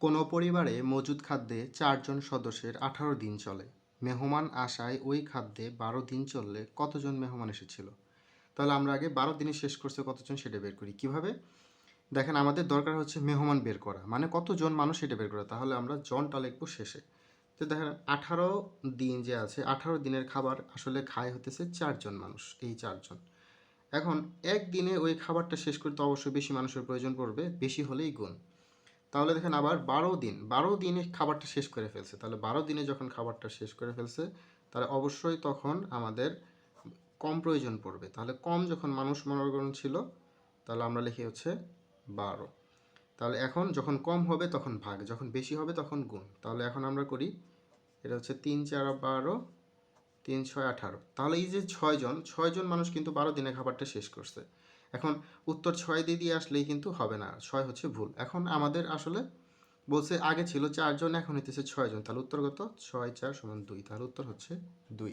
কোনো পরিবারে মজুদ খাদ্যে চারজন সদস্যের আঠারো দিন চলে। মেহমান আসায় ওই খাদ্যে বারো দিন চললে কতজন মেহমান এসেছিল? তাহলে আমরা আগে বারো দিনে শেষ করছে কতজন সেটা বের করি। কীভাবে? দেখেন, আমাদের দরকার হচ্ছে মেহমান বের করা। মানে কতজন মানুষ সেটা বের করা? তাহলে আমরা জনটা লিখব শেষে। তো দেখেন, আঠারো দিন যে আছে, আঠারো দিনের খাবার আসলে খায় হতেছে চারজন মানুষ, এই চারজন। এখন একদিনে ওই খাবারটা শেষ করতে অবশ্যই বেশি মানুষের প্রয়োজন পড়বে, বেশি হলেই গুণ। তাহলে দেখেন আবার বারো দিন, বারো দিনে খাবারটা শেষ করে ফেলছে। তাহলে বারো দিনে যখন খাবারটা শেষ করে ফেলছে, তাহলে অবশ্যই তখন আমাদের কম প্রয়োজন পড়বে। তাহলে কম যখন মানুষ মনোরগণ ছিল, তাহলে আমরা লিখি হচ্ছে বারো। তাহলে এখন যখন কম হবে তখন ভাগ, যখন বেশি হবে তখন গুণ। তাহলে এখন আমরা করি, এটা হচ্ছে তিন চার বারো তিন, ছয়, আঠারো। তাহলে এই যে ছয়জন ছয়জন মানুষ কিন্তু বারো দিনে খাবারটা শেষ করছে। এখন উত্তর ছয় দিয়ে দিয়ে আসলেই কিন্তু হবে না, ছয় হচ্ছে ভুল। এখন আমাদের আসলে বলছে আগে ছিল চারজন, এখন হইতেছে ছয়জন তাহলে উত্তর কত? ছয়, চার সমান দুই। তাহলে উত্তর হচ্ছে দুই।